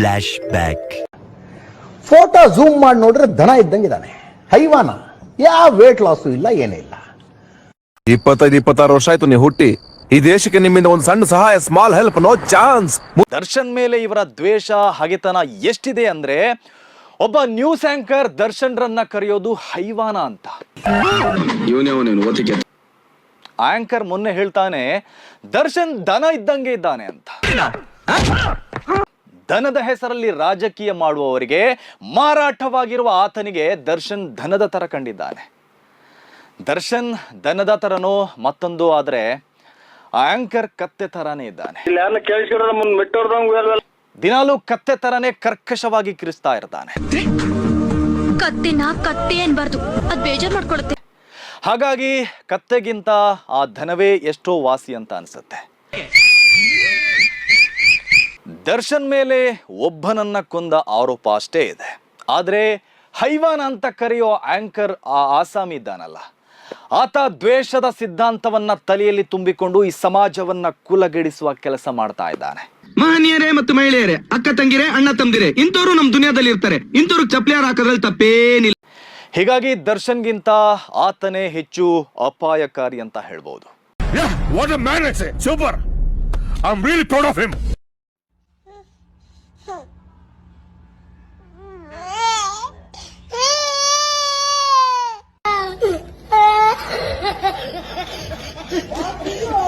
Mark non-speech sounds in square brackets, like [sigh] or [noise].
Flash back photo zoom ಮಾಡಿ ನೋಡಿದ್ರೆ ದನ ಇದ್ದಂಗಿದ್ದಾನೆ ಹೈವಾನ. ಯಾವ ವೇಟ್ ಲಾಸು ಇಲ್ಲ ಏನೇ ಇಲ್ಲ. ಇಪ್ಪತ್ತೈದು ಇಪ್ಪತ್ತಾರು ವರ್ಷ ಆಯ್ತು ನೀವು ಹುಟ್ಟಿ. ಈ ದೇಶಕ್ಕೆ ನಿಮ್ಮಿಂದ ಒಂದು ಸಣ್ಣ ಸಹಾಯ small help no chance Darshan ಮೇಲೆ ಇವರ ದ್ವೇಷ ಹಗೆತನ ಎಷ್ಟಿದೆ ಅಂದ್ರೆ ಒಬ್ಬ ನ್ಯೂಸ್ ಆಂಕರ್ ದರ್ಶನ್ ರನ್ನ ಕರೆಯೋದು ಹೈವಾನ ಅಂತ. ಆಂಕರ್ ಮೊನ್ನೆ ಹೇಳ್ತಾನೆ ದರ್ಶನ್ ದನ ಇದ್ದಂಗೆ ಇದ್ದಾನೆ ಅಂತ. ದನದ ಹೆಸರಲ್ಲಿ ರಾಜಕೀಯ ಮಾಡುವವರಿಗೆ ಮಾರಾಟವಾಗಿರುವ ಆತನಿಗೆ ದರ್ಶನ್ ಧನದ ತರ ಕಂಡಿದ್ದಾನೆ. ದರ್ಶನ್ ಧನದ ತರನೋ ಮತ್ತೊಂದು ಆದ್ರೆ ಆಂಕರ್ ಕತ್ತೆ ತರಾನೇ ಇದ್ದಾನೆ. ದಿನಾಲು ಕತ್ತೆ ತರನೇ ಕರ್ಕಶವಾಗಿ ಕಿರಿಸ್ತಾ ಇರ್ತಾನೆ. ಕತ್ತೆನ ಕತ್ತೆ ಅನ್ಬಾರ್ದು. ಅದ್ ಬೇಜಾರ್ ಮಾಡ್ಕೊಳುತ್ತೆ. ಹಾಗಾಗಿ ಕತ್ತೆಗಿಂತ ಆ ಧನವೇ ಎಷ್ಟೋ ವಾಸಿ ಅಂತ ಅನ್ಸುತ್ತೆ. ದರ್ಶನ್ ಮೇಲೆ ಒಬ್ಬನನ್ನ ಕೊಂದ ಆರೋಪ ಅಷ್ಟೇ ಇದೆ. ಆದರೆ ಹೈವಾನ್ ಅಂತ ಕರೆಯೋ ಆಂಕರ್ ಆ ಆಸಾಮಿ ಇದ್ದಾನಲ್ಲ. ಆತ ದ್ವೇಷದ ಸಿದ್ಧಾಂತವನ್ನ ತಲೆಯಲ್ಲಿ ತುಂಬಿಕೊಂಡು ಈ ಸಮಾಜವನ್ನ ಕುಲಗೆಡಿಸುವ ಕೆಲಸ ಮಾಡ್ತಾ ಇದ್ದಾನೆ. ಮಹನೀಯರೇ ಮತ್ತು ಮಹಿಳೆಯರೇ ಅಕ್ಕ ತಂಗಿರೆ ಅಣ್ಣ ತಂದಿರೆ ಇಂಥವ್ರು ನಮ್ಮ ದುನಿಯಾದಲ್ಲಿ ಇರ್ತಾರೆ. ಇಂಥವ್ರು ಚಪ್ಲಿಯಾರ ಹಾಕೋದ್ರಲ್ಲಿ ತಪ್ಪೇನಿಲ್ಲ. ಹೀಗಾಗಿ ದರ್ಶನ್ಗಿಂತ ಆತನೇ ಹೆಚ್ಚು ಅಪಾಯಕಾರಿ ಅಂತ ಹೇಳ್ಬೋದು. What a man super I am really proud of him [laughs] ¡Oh, tío!